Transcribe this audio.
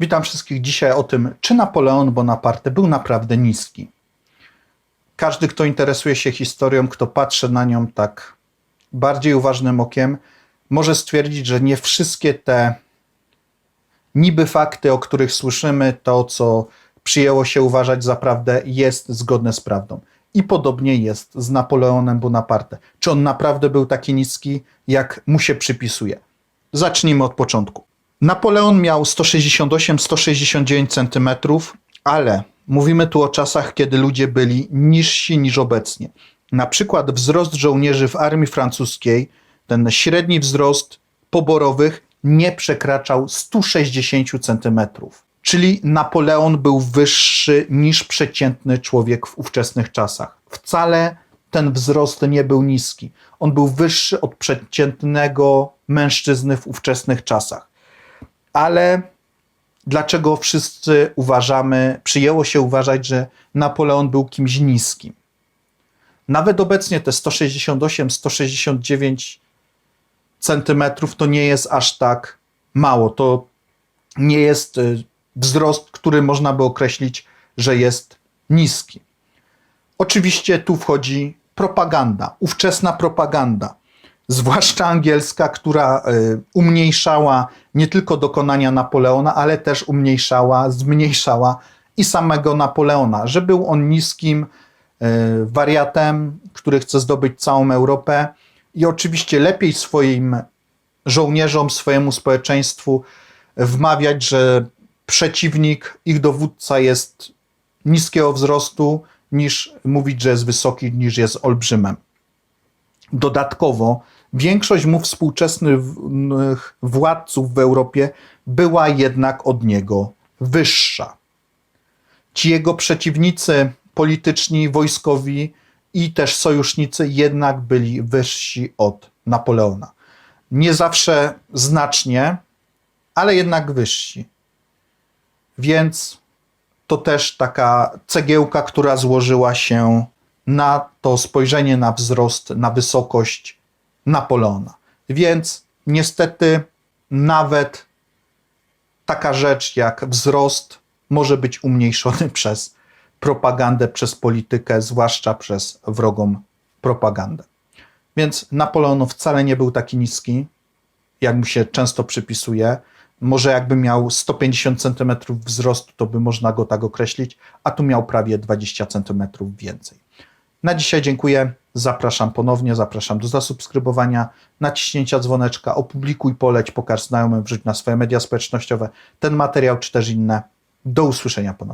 Witam wszystkich dzisiaj o tym, czy Napoleon Bonaparte był naprawdę niski. Każdy, kto interesuje się historią, kto patrzy na nią tak bardziej uważnym okiem, może stwierdzić, że nie wszystkie te niby fakty, o których słyszymy, to co przyjęło się uważać za prawdę, jest zgodne z prawdą. I podobnie jest z Napoleonem Bonaparte. Czy on naprawdę był taki niski, jak mu się przypisuje? Zacznijmy od początku. Napoleon miał 168-169 cm, ale mówimy tu o czasach, kiedy ludzie byli niżsi niż obecnie. Na przykład wzrost żołnierzy w armii francuskiej, ten średni wzrost poborowych nie przekraczał 160 cm. Czyli Napoleon był wyższy niż przeciętny człowiek w ówczesnych czasach. Wcale ten wzrost nie był niski. On był wyższy od przeciętnego mężczyzny w ówczesnych czasach. Ale dlaczego wszyscy uważamy, przyjęło się uważać, że Napoleon był kimś niskim? Nawet obecnie te 168-169 centymetrów to nie jest aż tak mało. To nie jest y, wzrost, który można by określić, że jest niski. Oczywiście tu wchodzi propaganda, ówczesna propaganda, zwłaszcza angielska, która y, umniejszała nie tylko dokonania Napoleona, ale też umniejszała, zmniejszała i samego Napoleona, że był on niskim y, wariatem, który chce zdobyć całą Europę i oczywiście lepiej swoim żołnierzom, swojemu społeczeństwu wmawiać, że przeciwnik, ich dowódca jest niskiego wzrostu, niż mówić, że jest wysoki, niż jest olbrzymem. Dodatkowo większość mu współczesnych władców w Europie była jednak od niego wyższa. Ci jego przeciwnicy polityczni, wojskowi i też sojusznicy jednak byli wyżsi od Napoleona. Nie zawsze znacznie, ale jednak wyżsi. Więc to też taka cegiełka, która złożyła się na to spojrzenie na wzrost, na wysokość Napoleona. Więc niestety nawet taka rzecz jak wzrost może być umniejszony przez propagandę, przez politykę, zwłaszcza przez wrogą propagandę. Więc Napoleon wcale nie był taki niski, jak mu się często przypisuje. Może jakby miał 150 cm wzrostu, to by można go tak określić, a tu miał prawie 20 cm więcej. Na dzisiaj dziękuję. Zapraszam ponownie, zapraszam do zasubskrybowania, naciśnięcia dzwoneczka, opublikuj, poleć, pokaż znajomym, wrzuć na swoje media społecznościowe ten materiał czy też inne. Do usłyszenia ponownie.